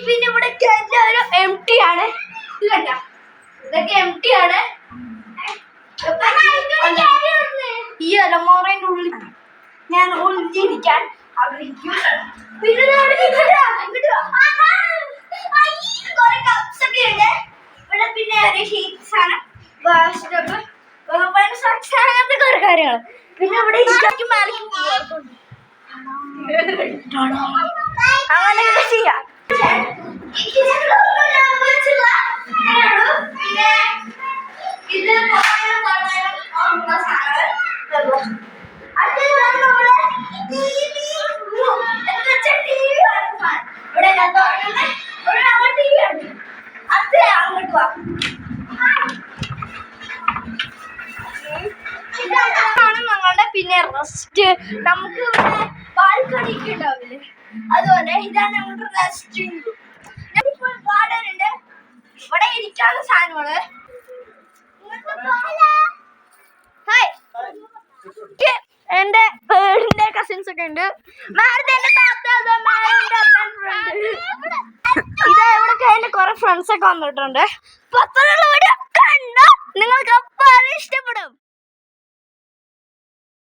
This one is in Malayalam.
പിന്നെ ഇവിടെ എല്ലാവരും എം ടി ആണ്. ഇതൊക്കെ എം ടി ആണ് ഈ അലമോറയുടെ ഉള്ളിൽ ഞാൻ ഒളിച്ചിരിക്കാൻ ആഗ്രഹിക്കും പിന്നെ ഇവിടെ പിന്നെ ഒരു ഷീറ്റ്സ് ആണ് വാഷ് കാര്യങ്ങൾ പിന്നെ ഇവിടെ അങ്ങനെയൊക്കെ ചെയ്യാം പിന്നെ ഇത് പുറമേയും താഴെയും ഉള്ള സാധനങ്ങൾ അങ്ങോട്ട് നമ്മുടെ പിന്നെ റെസ്റ്റ് നമുക്ക് ഇവിടെ ബാൽക്കണി ഒക്കെ ഉണ്ടാവില്ലേ? അതുപോലെ ഇതാണ് നമ്മുടെ റെസ്റ്റിംഗ് ഞാനിപ്പോൾ ഗാർഡൻ ഉണ്ട് ഇവിടെ ഇരിക്കാനുള്ള സാധനങ്ങൾ എന്റെ പേടിന്റെ കസിൻസ് ഒക്കെ ഉണ്ട്. മാരുടെ അപ്പൻ ഇവിടെ എന്റെ കുറെ ഫ്രണ്ട്സ് ഒക്കെ വന്നിട്ടുണ്ട്. വീഡിയോ കണ്ടോ? നിങ്ങൾക്ക് അപ്പോൾ ഇഷ്ടപ്പെടും.